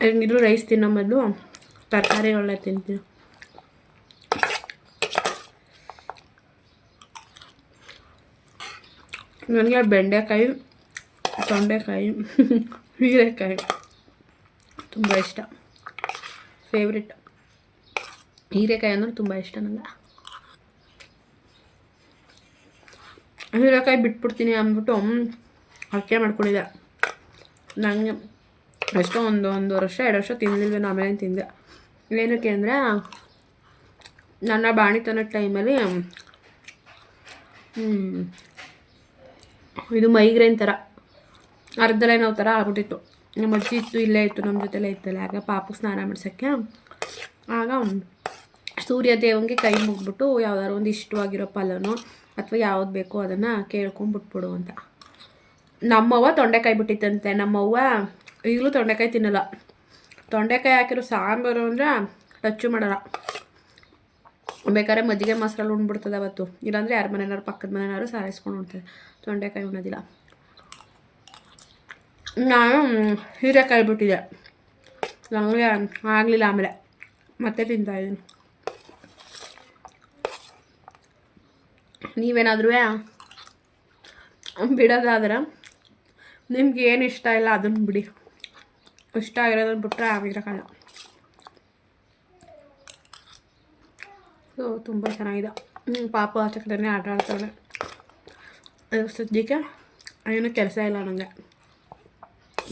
ಹೆಂಗಿದ್ರು ರೈಸ್ ತಿನ್ನೋ ಮೊದಲು ತರಕಾರಿಗಳನ್ನ ತಿಂತೀನಿ ನನಗೆ ಬೆಂಡೆಕಾಯಿ, ತೊಂಡೆಕಾಯಿ, ಹೀರೆಕಾಯಿ ತುಂಬ ಇಷ್ಟ. ಫೇವ್ರೆಟ್ ಹೀರೆಕಾಯಿ ಅಂದ್ರೆ ತುಂಬ ಇಷ್ಟ ನಂಗೆ. ಹೀರೆಕಾಯಿ ಬಿಟ್ಬಿಡ್ತೀನಿ ಅಂದ್ಬಿಟ್ಟು ಅಕ್ಕಿ ಮಾಡ್ಕೊಂಡಿದ್ದೆ. ನನಗೆ ಎಷ್ಟೋ ಒಂದು ಒಂದು ವರ್ಷ, ಎರಡು ವರ್ಷ ತಿಂದಿಲ್ವೇನೋ ಆಮೇಲೆ ತಿಂದೆ. ಏನಕ್ಕೆ ಅಂದರೆ, ನನ್ನ ಬಾಣಿತನ ಟೈಮಲ್ಲಿ ಇದು ಮೈಗ್ರೇನ್ ಥರ ಅರ್ಧಲೇ ನೋವು ಥರ ಆಗ್ಬಿಟ್ಟಿತ್ತು. ನಮ್ಮ ಅಜ್ಜಿ ಇತ್ತು, ಇಲ್ಲೇ ಇತ್ತು, ನಮ್ಮ ಜೊತೆಲೇ ಇತ್ತಲ್ಲ, ಆಗ ಪಾಪಕ್ಕೆ ಸ್ನಾನ ಮಾಡ್ಸೋಕ್ಕೆ. ಆಗ ಸೂರ್ಯ ದೇವಂಗೆ ಕೈ ಮುಗ್ಬಿಟ್ಟು ಯಾವ್ದಾದ್ರು ಒಂದು ಇಷ್ಟವಾಗಿರೋ ಫಲನೋ ಅಥವಾ ಯಾವ್ದು ಬೇಕೋ ಅದನ್ನು ಕೇಳ್ಕೊಂಬಿಟ್ಬಿಡು ಅಂತ. ನಮ್ಮವ್ವ ತೊಂಡೆಕಾಯಿ ಬಿಟ್ಟಿತ್ತಂತೆ. ನಮ್ಮವ್ವ ಈಗಲೂ ತೊಂಡೆಕಾಯಿ ತಿನ್ನಲ್ಲ. ತೊಂಡೆಕಾಯಿ ಹಾಕಿರೋ ಸಾಂಬಾರು ಅಂದರೆ ಟಚ್ಚು ಮಾಡಲ್ಲ. ಬೇಕಾದ್ರೆ ಮಜ್ಜಿಗೆ ಮೊಸರಲ್ಲಿ ಉಂಡ್ಬಿಡ್ತದೆ ಅವತ್ತು. ಇಲ್ಲಾಂದರೆ ಯಾರ ಮನೆಯವ್ರು ಪಕ್ಕದ ಮನೆಯವರು ಸಾರಿಸ್ಕೊಂಡು ಉಣ್ತದೆ ತೊಂಡೆಕಾಯಿ ಉಣ್ಣೋದಿಲ್ಲ. ನಾನು ಹೀರೆಕಾಯಿ ಬಿಟ್ಟಿದ್ದೆ. ನನಗೆ ಆಗಲಿಲ್ಲ ಆಮೇಲೆ. ಮತ್ತೆ ತಿಂತಾಯಿದ್ದೀನಿ ನೀವೇನಾದ್ರೂ ಬಿಡೋದಾದ್ರೆ ನಿಮ್ಗೆ ಏನು ಇಷ್ಟ ಇಲ್ಲ ಅದನ್ನು ಬಿಡಿ. ಇಷ್ಟ ಆಗಿರೋದನ್ನ ಬಿಟ್ಟರೆ ಆಗಿರೋಕ್ಕಲ್ಲ ಸೊ ತುಂಬ ಚೆನ್ನಾಗಿದೆ. ಪಾಪ ಆಚೆ ಕಡೆನೇ ಆಟ ಆಡ್ತಾಳೆ ಸದ್ಯಕ್ಕೆ ಏನು ಕೆಲಸ ಇಲ್ಲ ನನಗೆ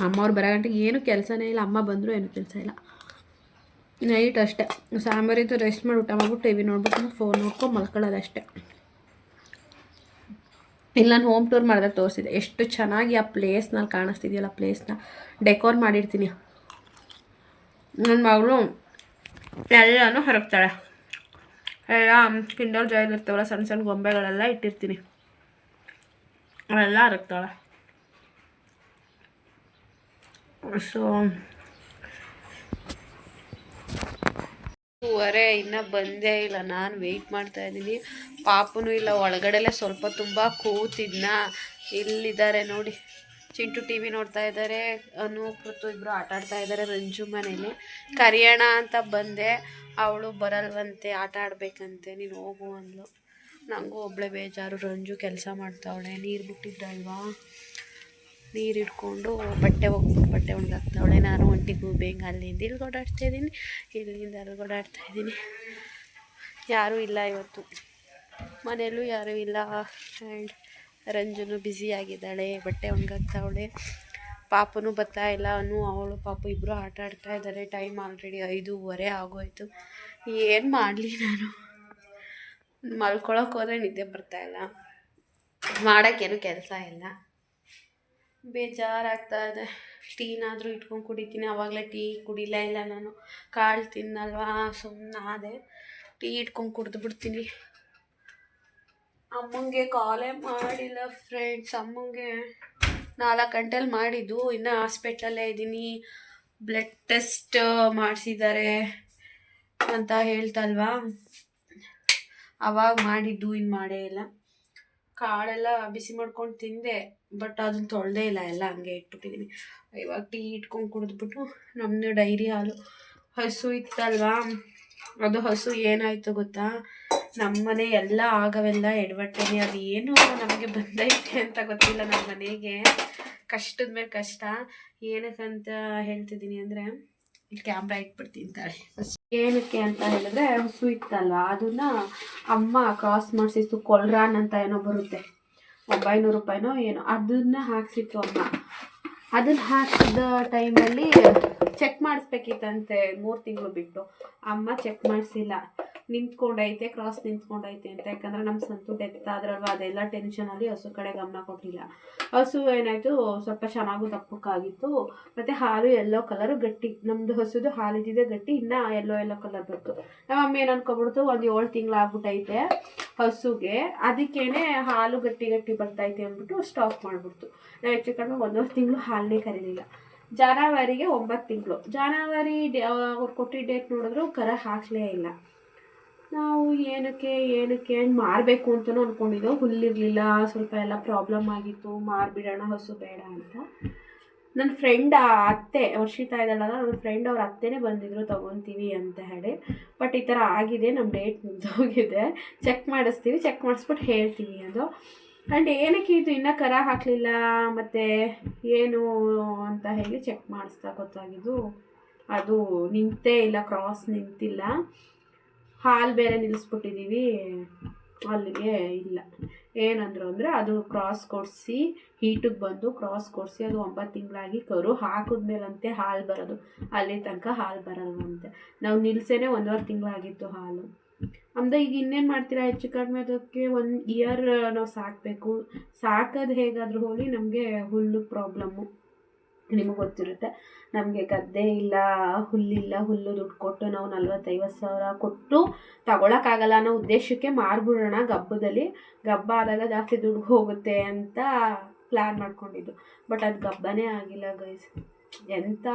ಅಮ್ಮವ್ರು ಬರೋ ಗಂಟೆಗೆ ಏನು ಕೆಲಸನೇ ಇಲ್ಲ. ಅಮ್ಮ ಬಂದರೂ ಏನು ಕೆಲಸ ಇಲ್ಲ. ನೈಟ್ ಅಷ್ಟೇ. ಸಾಂಬಾರಿದ್ದು ರೆಸ್ಟ್ ಮಾಡಿ ಊಟ ಮಾಡ್ಬಿಟ್ಟು ಟಿ ವಿ ನೋಡ್ಬಿಟ್ಟು ಫೋನ್ ನೋಡ್ಕೊಂಡು ಮಲ್ಕೊಳ್ಳೋದು ಅಷ್ಟೇ ಇಲ್ಲಿ ನಾನು ಹೋಮ್ ಟೂರ್ ಮಾಡಿದಾಗ ತೋರಿಸಿದೆ. ಎಷ್ಟು ಚೆನ್ನಾಗಿ ಆ ಪ್ಲೇಸ್ನಲ್ಲಿ ಕಾಣಿಸ್ತಿದೆಯಲ್ಲ ಪ್ಲೇಸ್ನ ಡೆಕೋರ್ ಮಾಡಿರ್ತೀನಿ. ನನ್ನ ಮಗಳು ಎಲ್ಲನೂ ಹರಗ್ತಾಳೆ. ಎಲ್ಲ ಕಿಂಡಲ್ ಜಾಯ್ಲ್ ಇರ್ತಾವಲ್ಲ, ಸಣ್ಣ ಸಣ್ಣ ಗೊಂಬೆಗಳೆಲ್ಲ ಇಟ್ಟಿರ್ತೀನಿ. ಅವೆಲ್ಲ ಹರಗ್ತಾಳೆ. ಸೊ ವರೆ ಇನ್ನೂ ಬಂದೇ ಇಲ್ಲ. ನಾನು ವೆಯ್ಟ್ ಮಾಡ್ತಾ ಇದ್ದೀನಿ. ಪಾಪನೂ ಇಲ್ಲ ಒಳಗಡೆಲೆ ಸ್ವಲ್ಪ ತುಂಬ ಕೂತಿದ್ನ. ಇಲ್ಲಿದ್ದಾರೆ ನೋಡಿ. ಚಿಂಟು ಟಿ ವಿ ನೋಡ್ತಾ ಇದ್ದಾರೆ. ಅನು, ಕೃತು ಇಬ್ಬರು ಆಟ ಆಡ್ತಾ ಇದ್ದಾರೆ ರಂಜು ಮನೇಲಿ. ಕರಿಯೋಣ ಅಂತ ಬಂದೆ. ಅವಳು ಬರಲ್ವಂತೆ, ಆಟ ಆಡಬೇಕಂತೆ. ನೀನು ಹೋಗು ಅಂದ್ಲು. ನನಗೂ ಒಬ್ಳೆ ಬೇಜಾರು. ರಂಜು ಕೆಲಸ ಮಾಡ್ತಾವಳೆ. ನೀರು ಬಿಟ್ಟಿದ್ರಲ್ವಾ ನೀರು ಹಿಡ್ಕೊಂಡು ಬಟ್ಟೆ ಹೋಗ್ಬಿಟ್ಟು ಬಟ್ಟೆ ಒಣಗಾಕ್ತಾವಳೆ. ನಾನು ಒಂಟಿಗೆ ಹೋಗ್ಬೇಕು ಅಲ್ಲಿಂದ ಇಲ್ಲಿ ಓಡಾಡ್ತಾ ಇದ್ದೀನಿ. ಇಲ್ಲಿಂದ ಅಲ್ಲಿ ಓಡಾಡ್ತಾ ಇದ್ದೀನಿ. ಯಾರೂ ಇಲ್ಲ ಇವತ್ತು. ಮನೆಯಲ್ಲೂ ಯಾರೂ ಇಲ್ಲ. ಆ್ಯಂಡ್ ರಂಜುನು ಬ್ಯುಸಿಯಾಗಿದ್ದಾಳೆ ಬಟ್ಟೆ ಒಣಗಾಕ್ತಾವಳೆ. ಪಾಪನೂ ಬರ್ತಾ ಇಲ್ಲ. ಅನ್ನು ಅವಳು, ಪಾಪ ಇಬ್ಬರು ಆಟ ಆಡ್ತಾ ಇದ್ದಾರೆ. ಟೈಮ್ ಆಲ್ರೆಡಿ ಐದೂವರೆ ಆಗೋಯ್ತು. ಏನು ಮಾಡಲಿ ನಾನು? ಮಲ್ಕೊಳಕ್ಕೆ ಹೋದರೆ ನಿದ್ದೆ ಬರ್ತಾ ಇಲ್ಲ. ಮಾಡೋಕ್ಕೇನು ಕೆಲಸ ಇಲ್ಲ. ಬೇಜಾರಾಗ್ತಾ ಇದೆ. ಟೀನಾದರೂ ಇಟ್ಕೊಂಡು ಕುಡಿತೀನಿ. ಆವಾಗಲೇ ಟೀ ಕುಡಿಲೇ ಇಲ್ಲ ನಾನು. ಕಾಳು ತಿನ್ನಲ್ವಾ? ಸುಮ್ಮನೆ ಅದೇ ಟೀ ಇಟ್ಕೊಂಡು ಕುಡ್ದು ಬಿಡ್ತೀನಿ. ಅಮ್ಮಂಗೆ ಕಾಲೇ ಮಾಡಿಲ್ಲ ಫ್ರೆಂಡ್ಸ್ ಅಮ್ಮಂಗೆ ನಾಲ್ಕು ಗಂಟೆಲಿ ಮಾಡಿದ್ದು. ಇನ್ನು ಹಾಸ್ಪಿಟ್ಲಲ್ಲೇ ಇದ್ದೀನಿ. ಬ್ಲಡ್ ಟೆಸ್ಟ್ ಮಾಡಿಸಿದ್ದಾರೆ ಅಂತ ಹೇಳ್ತಲ್ವಾ? ಅವಾಗ ಮಾಡಿದ್ದು ಇನ್ನು ಮಾಡೇ ಇಲ್ಲ. ಕಾಳೆಲ್ಲ ಬಿಸಿ ಮಾಡ್ಕೊಂಡು ತಿಂದೆ ಬಟ್ ಅದನ್ನ ತೊಳೆದೇ ಇಲ್ಲ, ಎಲ್ಲ ಹಂಗೆ ಇಟ್ಬಿಟ್ಟಿದ್ದೀನಿ ಇವಾಗ ಟೀ ಇಟ್ಕೊಂಡು ಕುಡಿದ್ಬಿಟ್ಟು ನಮ್ಮದು ಡೈರಿ ಹಾಲು. ಹಸು ಇತ್ತಲ್ವಾ? ಅದು ಹಸು ಏನಾಯಿತು ಗೊತ್ತಾ? ನಮ್ಮನೆ ಎಲ್ಲ ಆಗವೆಲ್ಲ ಎಡವಟ್ಟೆನೆ, ಅದು ಏನು ನಮಗೆ ಬಂದೈತೆ ಅಂತ ಗೊತ್ತಿಲ್ಲ ನಮ್ಮ ಮನೆಗೆ. ಕಷ್ಟದ ಮೇಲೆ ಕಷ್ಟ. ಏನಕ್ಕಂತ ಹೇಳ್ತಿದ್ದೀನಿ ಅಂದರೆ, ಇಲ್ಲಿ ಕ್ಯಾಮ್ರಾ ಇಟ್ಬಿಡ್ತೀನಿ ತಾಳಿ. ಏನಕ್ಕೆ ಅಂತ ಹೇಳಿದ್ರೆ ಹಸು ಇತ್ತಲ್ಲ ಅದನ್ನ ಅಮ್ಮ ಕ್ರಾಸ್ ಮಾಡಿಸಿತ್ತು ಕೊಲ್ರಾನ್ ಅಂತ ಏನೋ ಬರುತ್ತೆ. ಒಂಬೈನೂರು ರೂಪಾಯಿನೋ ಏನೋ, ಅದನ್ನ ಹಾಕ್ಸಿತ್ತು ಅಮ್ಮ. ಅದನ್ನ ಹಾಕಿದ ಟೈಮಲ್ಲಿ ಚೆಕ್ ಮಾಡಿಸ್ಬೇಕಿತ್ತಂತೆ, ಮೂರು ತಿಂಗಳು ಬಿಟ್ಟು. ಅಮ್ಮ ಚೆಕ್ ಮಾಡಿಸಿಲ್ಲ. ನಿಂತ್ಕೊಂಡೈತೆ ಕ್ರಾಸ್ ನಿಂತ್ಕೊಂಡೈತೆ ಅಂತ. ಯಾಕಂದ್ರೆ ನಮ್ಮ ಸಂತು ಡೆತ್ ಆದ್ರಲ್ವ, ಅದೆಲ್ಲ ಟೆನ್ಷನಲ್ಲಿ ಹಸು ಕಡೆ ಗಮನ ಕೊಟ್ಟಿಲ್ಲ. ಹಸು ಏನಾಯಿತು, ಸ್ವಲ್ಪ ಚೆನ್ನಾಗೂ ದಪ್ಪಕ್ಕಾಗಿತ್ತು. ಮತ್ತು ಹಾಲು ಎಲ್ಲೋ ಕಲರು ಗಟ್ಟಿ. ನಮ್ಮದು ಹಸುದು ಹಾಲಿದ್ದಿದೆ ಗಟ್ಟಿ, ಇನ್ನು ಎಲ್ಲೋ ಎಲ್ಲೋ ಕಲರ್ ಬಂತು ನಮ್ಮ ಅಮ್ಮ ಏನು ಅನ್ಕೊಬಿಡ್ತು, ಒಂದು ಏಳು ತಿಂಗಳು ಆಗ್ಬಿಟ್ಟೈತೆ ಹಸುಗೆ. ಅದಕ್ಕೇನೆ ಹಾಲು ಗಟ್ಟಿ ಗಟ್ಟಿ ಬರ್ತೈತೆ ಅಂದ್ಬಿಟ್ಟು ಸ್ಟಾಪ್ ಮಾಡಿಬಿಡ್ತು. ನಾವು ಹೆಚ್ಚು ಕಡಿಮೆ ಒಂದೊಂದು ತಿಂಗಳು ಹಾಲನ್ನೇ ಕರೀಲಿಲ್ಲ. ಜಾನವರಿಗೆ ಒಂಬತ್ತು ತಿಂಗಳು. ಜಾನವರಿ ಡೇ ಅವ್ರು ಕೊಟ್ಟಿದ್ದ ಡೇಟ್ ನೋಡಿದ್ರು, ಕರ ಹಾಕಲೇ ಇಲ್ಲ. ನಾವು ಏನಕ್ಕೆ ಏನಕ್ಕೆ ಮಾರಬೇಕು ಅಂತಲೂ ಅಂದ್ಕೊಂಡಿದ್ದೆವು ಹುಲ್ಲಿರಲಿಲ್ಲ ಸ್ವಲ್ಪ ಎಲ್ಲ ಪ್ರಾಬ್ಲಮ್ ಆಗಿತ್ತು. ಮಾರಿಬಿಡೋಣ, ಹಸು ಬೇಡ ಅಂತ. ನನ್ನ ಫ್ರೆಂಡ್ ಅತ್ತೆ ವರ್ಷಿತಾ ಇದ್ದಾಳಲ್ಲ ನನ್ನ ಫ್ರೆಂಡ್ ಅವ್ರ ಅತ್ತೆನೇ ಬಂದಿದ್ರು, ತೊಗೊತೀವಿ ಅಂತ ಹೇಳಿ. ಬಟ್ ಈ ಥರ ಆಗಿದೆ ನಮ್ಮ ಡೇಟ್ ಮುಗ್ದೋಗಿದೆ. ಚೆಕ್ ಮಾಡಿಸ್ತೀವಿ ಚೆಕ್ ಮಾಡಿಸ್ಬಿಟ್ಟು ಹೇಳ್ತೀವಿ ಅದು. ಆ್ಯಂಡ್ ಏನಕ್ಕೆ ಇದು ಇನ್ನೂ ಕರ ಹಾಕಲಿಲ್ಲ? ಮತ್ತು ಏನು ಅಂತ ಹೇಳಿ ಚೆಕ್ ಮಾಡಿಸ್ತಾ ಗೊತ್ತಾಗಿದ್ದು ಅದು ನಿಂತೇ ಇಲ್ಲ ಕ್ರಾಸ್ ನಿಂತಿಲ್ಲ. ಹಾಲು ಬೇರೆ ನಿಲ್ಲಿಸ್ಬಿಟ್ಟಿದ್ದೀವಿ ಅಲ್ಲಿಗೆ ಇಲ್ಲ. ಏನಂದ್ರು ಅಂದರೆ ಅದು ಕ್ರಾಸ್ ಕೊಡಿಸಿ ಹೀಟಿಗೆ ಬಂದು ಕ್ರಾಸ್ ಕೊಡಿಸಿ, ಅದು ಒಂಬತ್ತು ತಿಂಗಳಾಗಿ ಕರು ಹಾಕಿದ್ಮೇಲಂತೆ ಹಾಲು ಬರೋದು. ಅಲ್ಲಿ ತನಕ ಹಾಲು ಬರಲ್ವಂತೆ. ನಾವು ನಿಲ್ಸೇನೆ ಒಂದೂವರೆ ತಿಂಗಳಾಗಿತ್ತು ಹಾಲು. ಆಮೇಲೆ ಈಗ ಇನ್ನೇನು ಮಾಡ್ತೀರಾ? ಹೆಚ್ಚು ಕಡಿಮೆ ಅದಕ್ಕೆ ಒಂದು ಇಯರ್ ನಾವು ಸಾಕಬೇಕು. ಸಾಕೋದು ಹೇಗಾದರೂ ಹೋಗಿ ನಮಗೆ ಹುಲ್ಲು ಪ್ರಾಬ್ಲಮ್ಮು ನಿಮಗೆ ಗೊತ್ತಿರುತ್ತೆ. ನಮಗೆ ಗದ್ದೆ ಇಲ್ಲ, ಹುಲ್ಲಿಲ್ಲ, ಹುಲ್ಲು ದುಡ್ಡು ಕೊಟ್ಟು ನಾವು ನಲ್ವತ್ತೈವತ್ತು ಸಾವಿರ ಕೊಟ್ಟು ತಗೊಳಕ್ಕಾಗಲ್ಲ ಅನ್ನೋ ಉದ್ದೇಶಕ್ಕೆ ಮಾರ್ಬಿಡೋಣ ಗಬ್ಬದಲ್ಲಿ. ಗಬ್ಬ ಆದಾಗ ಜಾಸ್ತಿ ದುಡ್ಡು ಹೋಗುತ್ತೆ ಅಂತ ಪ್ಲ್ಯಾನ್ ಮಾಡ್ಕೊಂಡಿದ್ದು. ಬಟ್ ಅದು ಗಬ್ಬನೇ ಆಗಿಲ್ಲ ಗೈಸ್ ಎಂಥ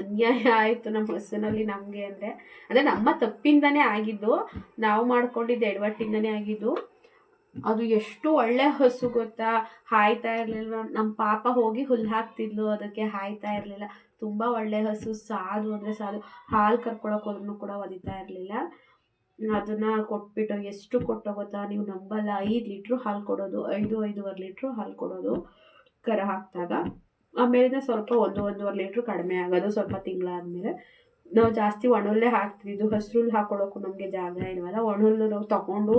ಅನ್ಯಾಯ ಆಯಿತು ನಮ್ಮ ಹಸುನಲ್ಲಿ ನಮಗೆ ಅಂದರೆ. ಅಂದರೆ ನಮ್ಮ ತಪ್ಪಿಂದನೇ ಆಗಿದ್ದು, ನಾವು ಮಾಡ್ಕೊಂಡಿದ್ದು ಎಡವಟ್ಟಿಂದನೇ ಆಗಿದ್ದು. ಅದು ಎಷ್ಟು ಒಳ್ಳೆ ಹಸು ಗೊತ್ತಾ? ಹಾಯ್ತಾ ಇರಲಿಲ್ಲ ನಮ್ಮ ಪಾಪ ಹೋಗಿ ಹುಲ್ಲು ಹಾಕ್ತಿದ್ಲು, ಅದಕ್ಕೆ ಹಾಯ್ತಾ ಇರಲಿಲ್ಲ. ತುಂಬ ಒಳ್ಳೆ ಹಸು, ಸಾದು ಅಂದರೆ ಸಾದು. ಹಾಲು ಕರ್ಕೊಳಕ್ಕೆ ಹೋದ್ರೂ ಕೂಡ ಒದಿತಾ ಇರಲಿಲ್ಲ. ಅದನ್ನು ಕೊಟ್ಬಿಟ್ಟು ಎಷ್ಟು ಕೊಟ್ಟೋ ಗೊತ್ತಾ? ನೀವು ನಂಬಲ್ಲ. ಐದು ಲೀಟ್ರು ಹಾಲು ಕೊಡೋದು, ಐದು, ಐದೂವರೆ ಲೀಟ್ರು ಹಾಲು ಕೊಡೋದು ಕರ ಹಾಕಿದಾಗ. ಆಮೇಲೆ ಸ್ವಲ್ಪ ಒಂದು ಒಂದೂವರೆ ಲೀಟ್ರ್ ಕಡಿಮೆ ಆಗೋದು ಸ್ವಲ್ಪ ತಿಂಗಳಾದಮೇಲೆ. ನಾವು ಜಾಸ್ತಿ ಒಣಹುಲ್ಲೇ ಹಾಕ್ತಿದ್ದು ಹಸ್ರುಲ್ ಹಾಕೊಳ್ಳೋಕ್ಕೂ ನಮಗೆ ಜಾಗ ಇಲ್ವಲ್ಲ, ಒಣಹುಲ್ಲು ನಾವು ತೊಗೊಂಡು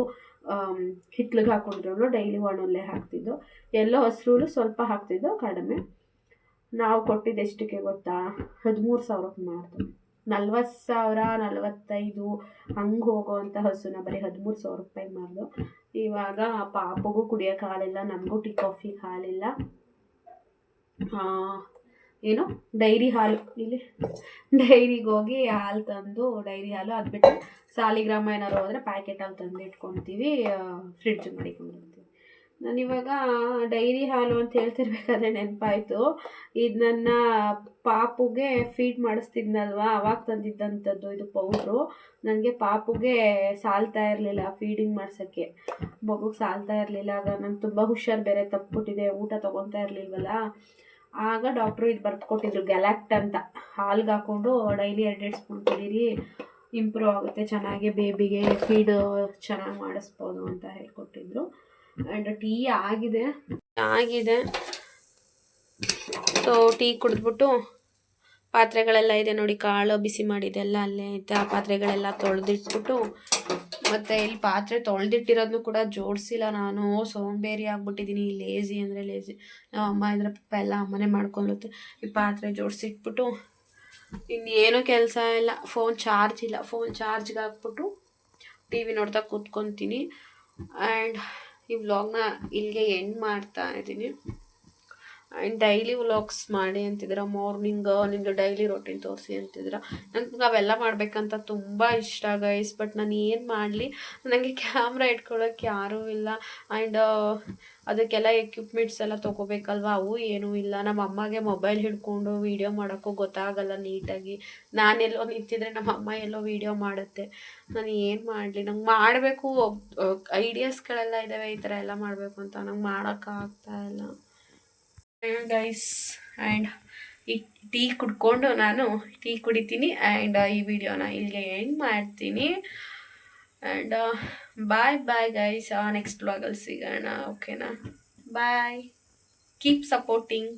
ಹಿತ್ಲಿಗೆ ಹಾಕೊಂಡ್ರು ಡೈಲಿ ಒಣಹುಲ್ಲೇ ಹಾಕ್ತಿದ್ದು. ಎಲ್ಲೋ ಹಸ್ರು ಸ್ವಲ್ಪ ಹಾಕ್ತಿದ್ದು, ಕಡಿಮೆ. ನಾವು ಕೊಟ್ಟಿದ್ದು ಎಷ್ಟಕ್ಕೆ ಗೊತ್ತಾ? ಹದಿಮೂರು ಸಾವಿರಕ್ಕೆ ಮಾಡ್ತೀವಿ. ನಲ್ವತ್ತು ಸಾವಿರ, ನಲ್ವತ್ತೈದು, ಹಂಗೆ ಹೋಗೋವಂಥ ಹಸುನ ಬರೀ ಹದಿಮೂರು ಸಾವಿರ ರೂಪಾಯಿ ಮಾಡಿದ್ರು ಇವಾಗ ಪಾಪಗೂ ಕುಡಿಯೋಕ್ಕೆ ಹಾಲಿಲ್ಲ ನಮಗೂ ಟೀ ಕಾಫಿ ಹಾಲಿಲ್ಲ ಏನು? ಡೈರಿ ಹಾಲು. ಇಲ್ಲಿ ಡೈರಿಗೆ ಹೋಗಿ ಹಾಲು ತಂದು ಡೈರಿ ಹಾಲು ಅದು ಬಿಟ್ಟು ಸಾಲಿಗ್ರಾಮ ಏನಾದ್ರು ಹೋದರೆ ಪ್ಯಾಕೆಟ್ ಹಾಲು ತಂದು ಇಟ್ಕೊತೀವಿ ಫ್ರಿಡ್ಜ್ ಮಾಡಿಕೊಂಡಿರ್ತೀವಿ ಇವಾಗ ಡೈರಿ ಹಾಲು ಅಂತ ಹೇಳ್ತಿರ್ಬೇಕಾದ್ರೆ ನೆನಪಾಯಿತು. ಇದು ನನ್ನ ಪಾಪುಗೆ ಫೀಡ್ ಮಾಡಿಸ್ತಿದ್ನಲ್ವಾ? ಅವಾಗ ತಂದಿದ್ದಂಥದ್ದು ಇದು ಪೌಡ್ರು ನನಗೆ ಪಾಪುಗೆ ಸಾಲ್ತಾ ಇರಲಿಲ್ಲ ಫೀಡಿಂಗ್ ಮಾಡ್ಸೋಕ್ಕೆ. ಮಗುಗೆ ಸಾಲ್ತಾ ಇರಲಿಲ್ಲ, ಆಗ ನಂಗೆ ತುಂಬ ಹುಷಾರು ಬೇರೆ ತಪ್ಪಿಬಿಟ್ಟಿದೆ, ಊಟ ತೊಗೊತಾ ಇರಲಿಲ್ವಲ್ಲ? ಆಗ ಡಾಕ್ಟ್ರು ಇದು ಬರ್ತ್ಕೊಟ್ಟಿದ್ರು ಗ್ಯಾಲಾಕ್ಟ್ ಅಂತ. ಹಾಲ್ಗೆ ಹಾಕ್ಕೊಂಡು ಡೈಲಿ ಎರಡು ಸ್ಪೂನ್ ಕುಡೀರಿ ಇಂಪ್ರೂವ್ ಆಗುತ್ತೆ, ಚೆನ್ನಾಗಿ ಬೇಬಿಗೆ ಫೀಡ್ ಚೆನ್ನಾಗಿ ಮಾಡಿಸ್ಬೋದು ಅಂತ ಹೇಳ್ಕೊಟ್ಟಿದ್ರು. ಆ್ಯಂಡ್ ಟೀ ಆಗಿದೆ. ಆಗಿದೆ. ಸೊ ಟೀ ಕುಡಿದ್ಬಿಟ್ಟು ಪಾತ್ರೆಗಳೆಲ್ಲ ಇದೆ ನೋಡಿ, ಕಾಳು, ಬಿಸಿ ಮಾಡಿದೆಲ್ಲ ಅಲ್ಲೇ ಐತೆ. ಆ ಪಾತ್ರೆಗಳೆಲ್ಲ ತೊಳೆದಿಟ್ಬಿಟ್ಟು ಮತ್ತು ಇಲ್ಲಿ ಪಾತ್ರೆ ತೊಳೆದಿಟ್ಟಿರೋದನ್ನು ಕೂಡ ಜೋಡಿಸಿಲ್ಲ ನಾನು. ಸೋಂಬೇರಿ ಆಗ್ಬಿಟ್ಟಿದ್ದೀನಿ ಲೇಜಿ ಅಂದರೆ ಲೇಜಿ ನಮ್ಮ ಅಮ್ಮ ಇದ್ರೆ ಪಪ್ಪ ಎಲ್ಲ ಅಮ್ಮನೇ ಮಾಡ್ಕೊಂಡ್ಲತ್ತೆ ಈ ಪಾತ್ರೆ ಜೋಡಿಸಿಟ್ಬಿಟ್ಟು ಇನ್ನೇನು ಕೆಲಸ ಇಲ್ಲ. ಫೋನ್ ಚಾರ್ಜ್ ಇಲ್ಲ. ಫೋನ್ ಚಾರ್ಜ್ಗೆ ಹಾಕ್ಬಿಟ್ಟು ಟಿ ವಿ ನೋಡ್ತಾ ಕೂತ್ಕೊತೀನಿ. ಆ್ಯಂಡ್ ಈ ವ್ಲಾಗ್ನ ಇಲ್ಲಿಗೆ ಎಂಡ್ ಮಾಡ್ತಾ ಇದ್ದೀನಿ. ಆ್ಯಂಡ್ ಡೈಲಿ ವ್ಲಾಗ್ಸ್ ಮಾಡಿ ಅಂತಿದ್ದೀರ ಮಾರ್ನಿಂಗ್ ನಿಮ್ಮದು ಡೈಲಿ ರೊಟೀನ್ ತೋರಿಸಿ ಅಂತಿದ್ದೀರ ನಂಗೆ ಅವೆಲ್ಲ ಮಾಡಬೇಕಂತ ತುಂಬ ಇಷ್ಟ ಗೈಸ್ ಬಟ್ ನಾನು ಏನು ಮಾಡಲಿ ನನಗೆ ಕ್ಯಾಮ್ರಾ ಇಟ್ಕೊಳ್ಳೋಕೆ ಯಾರೂ ಇಲ್ಲ. ಆ್ಯಂಡ್ ಅದಕ್ಕೆಲ್ಲ ಎಕ್ವಿಪ್ಮೆಂಟ್ಸ್ ಎಲ್ಲ ತೊಗೋಬೇಕಲ್ವ? ಅವು ಏನೂ ಇಲ್ಲ. ನಮ್ಮ ಅಮ್ಮಗೆ ಮೊಬೈಲ್ ಹಿಡ್ಕೊಂಡು ವೀಡಿಯೋ ಮಾಡೋಕ್ಕೂ ಗೊತ್ತಾಗಲ್ಲ ನೀಟಾಗಿ. ನಾನೆಲ್ಲೋ ನಿಂತಿದ್ರೆ ನಮ್ಮ ಅಮ್ಮ ಎಲ್ಲೋ ವೀಡಿಯೋ ಮಾಡುತ್ತೆ. ನಾನು ಏನು ಮಾಡಲಿ, ನಂಗೆ ಮಾಡಬೇಕು. ಐಡಿಯಾಸ್ಗಳೆಲ್ಲ ಇದ್ದಾವೆ ಈ ಥರ ಎಲ್ಲ ಮಾಡಬೇಕು ಅಂತ. ನಂಗೆ ಮಾಡೋಕ್ಕಾಗ್ತಾ ಇಲ್ಲ. ಗೈಸ್ ಆ್ಯಂಡ್ ಈ ಟೀ ಕುಡ್ಕೊಂಡು ನಾನು ಟೀ ಕುಡಿತೀನಿ. ಆ್ಯಂಡ್ ಈ ವಿಡಿಯೋನ ಇಲ್ಲಿಗೆ ಎಂಡ್ ಮಾಡ್ತೀನಿ. And bye bye guys next ವ್ಲಾಗಲ್ಲಿ ಸಿಗೋಣ. ಓಕೆನಾ ಬಾಯ್ ಕೀಪ್ ಸಪೋರ್ಟಿಂಗ್